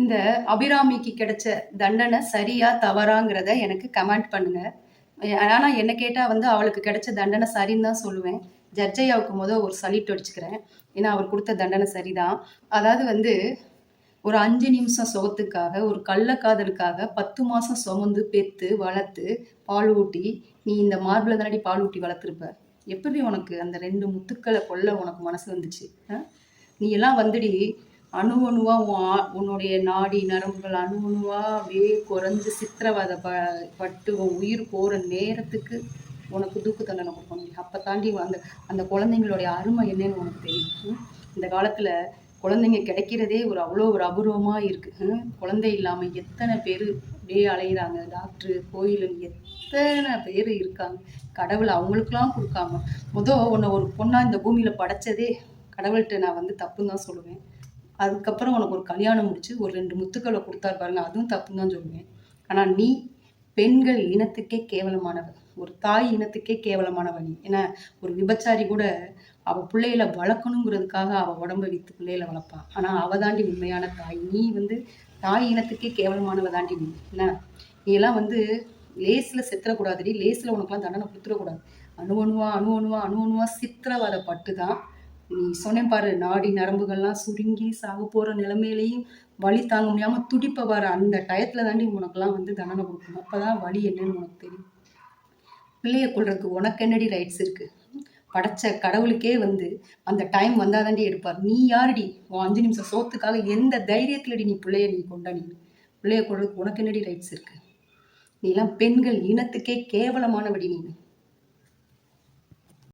இந்த அபிராமிக்கு கிடைச்ச தண்டனை சரியா தவறாங்கிறத எனக்கு கமெண்ட் பண்ணுங்க. ஆனால் என்ன கேட்டால் வந்து அவளுக்கு கிடைச்ச தண்டனை சரின்னு தான் சொல்லுவேன். ஜட்ஜையாவுக்கு முத ஒரு சலிட்டு அடிச்சுக்கிறேன். ஏன்னா அவர் கொடுத்த தண்டனை சரிதான். அதாவது வந்து ஒரு அஞ்சு நிமிஷம் சுகத்துக்காக ஒரு கள்ளக்காதலுக்காக பத்து மாதம் சுமந்து பெத்து வளர்த்து பால் ஊட்டி நீ இந்த மார்பில் தானடி பால் ஊட்டி வளர்த்துருப்ப. எப்படி உனக்கு அந்த ரெண்டு முத்துக்களை கொல்ல உனக்கு மனசு வந்துச்சு. நீ எல்லாம் வந்துடி அணு அணுவாக உன் ஆ- உன்னுடைய நாடி நரம்புகள் அணு அணுவாக அப்படியே குறைஞ்சு சித்திரவதை ப பட்டு உன் உயிர் போகிற நேரத்துக்கு உனக்கு தூக்கு தண்டனை கொடுக்கணும் அப்போ தாண்டி அந்த அந்த குழந்தைங்களுடைய அருமை என்னன்னு உனக்கு தெரியும். இந்த காலத்தில் குழந்தைங்க கிடைக்கிறதே ஒரு அவ்வளோ ஒரு அபூர்வமாக இருக்குது குழந்தை இல்லாமல் எத்தனை பேர் அப்படியே அலையிறாங்க? டாக்டரு கோயிலுன்னு எத்தனை பேர் இருக்காங்க? கடவுள் அவங்களுக்கெல்லாம் கொடுக்காம. முதல் உன்னை ஒரு பொண்ணாக இந்த பூமியில் படைச்சதே கடவுள்கிட்ட நான் வந்து தப்புன்னு தான் சொல்லுவேன். அதுக்கப்புறம் உனக்கு ஒரு கல்யாணம் முடிச்சு ஒரு ரெண்டு முத்துக்களை கொடுத்தாரு பாருங்க அதுவும் தப்புன்னு தான் சொல்லுவேன். ஆனால் நீ பெண்கள் இனத்துக்கே கேவலமானவ ஒரு தாய் இனத்துக்கே கேவலமானவ நீ. ஏன்னா ஒரு விபச்சாரி கூட அவள் பிள்ளையில வளர்க்கணுங்கிறதுக்காக அவள் உடம்ப விற்று பிள்ளையில வளர்ப்பான் ஆனால் அவ தாண்டி உண்மையான தாய். நீ வந்து தாய் இனத்துக்கே கேவலமானவ தாண்டி நீ. என்ன நீ எல்லாம் வந்து லேஸில் செத்துறக்கூடாதுடி. லேஸில் உனக்கெல்லாம் தண்டனை கொடுத்துடக்கூடாது. அணு அணுவா அணு அணுவா அணு அணுவா சித்திரவதைப்பட்டு தான் நீ சொன்னேன் பாரு நாடி நரம்புகள்லாம் சுருங்கி சாக போகிற நிலைமையிலையும் வலி தாங்க முடியாமல் துடிப்ப பாரு அந்த டயத்தில் தாண்டி உனக்கெல்லாம் வந்து தண்டனை கொடுக்கணும். அப்போ தான் வலி என்னன்னு உனக்கு தெரியும். பிள்ளைய கொள்றதுக்கு உனக்கு என்னடி ரைட்ஸ் இருக்கு? படைச்ச கடவுளுக்கே வந்து அந்த டைம் வந்தால் தாண்டி எடுப்பார். நீ யாருடி? உன் அஞ்சு நிமிஷம் சோத்துக்காக எந்த தைரியத்திலடி நீ பிள்ளைய நீ கொண்டாடி பிள்ளைய கொள்றதுக்கு உனக்கு என்னடி ரைட்ஸ் இருக்கு? நீ எல்லாம் பெண்கள் இனத்துக்கே கேவலமானபடி நீ